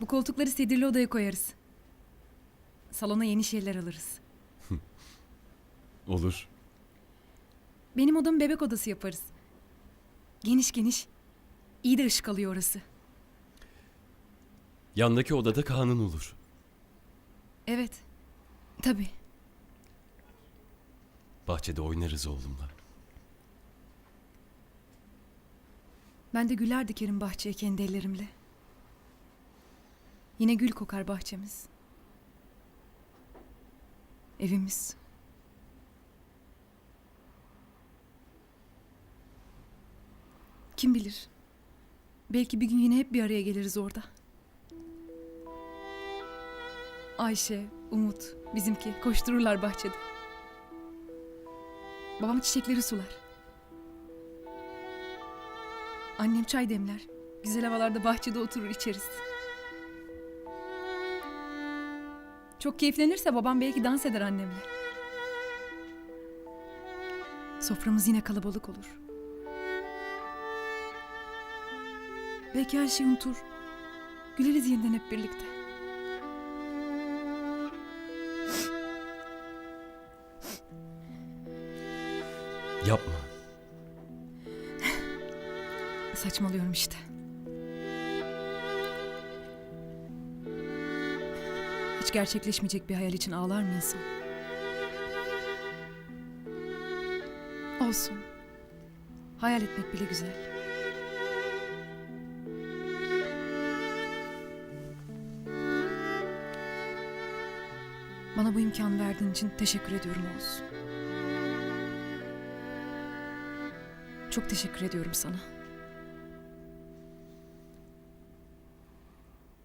Bu koltukları sedirli odaya koyarız. Salona yeni şeyler alırız. Olur. Benim odamı bebek odası yaparız. Geniş geniş. İyi de ışık alıyor orası. Yandaki odada Kaan'ın olur. Evet. Tabii. Bahçede oynarız oğlumla. Ben de güller dikerim bahçeye kendi ellerimle. Yine gül kokar bahçemiz. Evimiz. Kim bilir? Belki bir gün yine hep bir araya geliriz orada. Ayşe, Umut, bizimki koştururlar bahçede. Babam çiçekleri sular. Annem çay demler. Güzel havalarda bahçede oturur içeriz. Çok keyiflenirse babam belki dans eder annemle. Soframız yine kalabalık olur. Belki her şeyi unutur. Güleriz yeniden hep birlikte. Yapma. Saçmalıyorum işte. Hiç gerçekleşmeyecek bir hayal için ağlar mı insan? Olsun. Hayal etmek bile güzel. Bana bu imkanı verdiğin için teşekkür ediyorum Oğuz. Çok teşekkür ediyorum sana.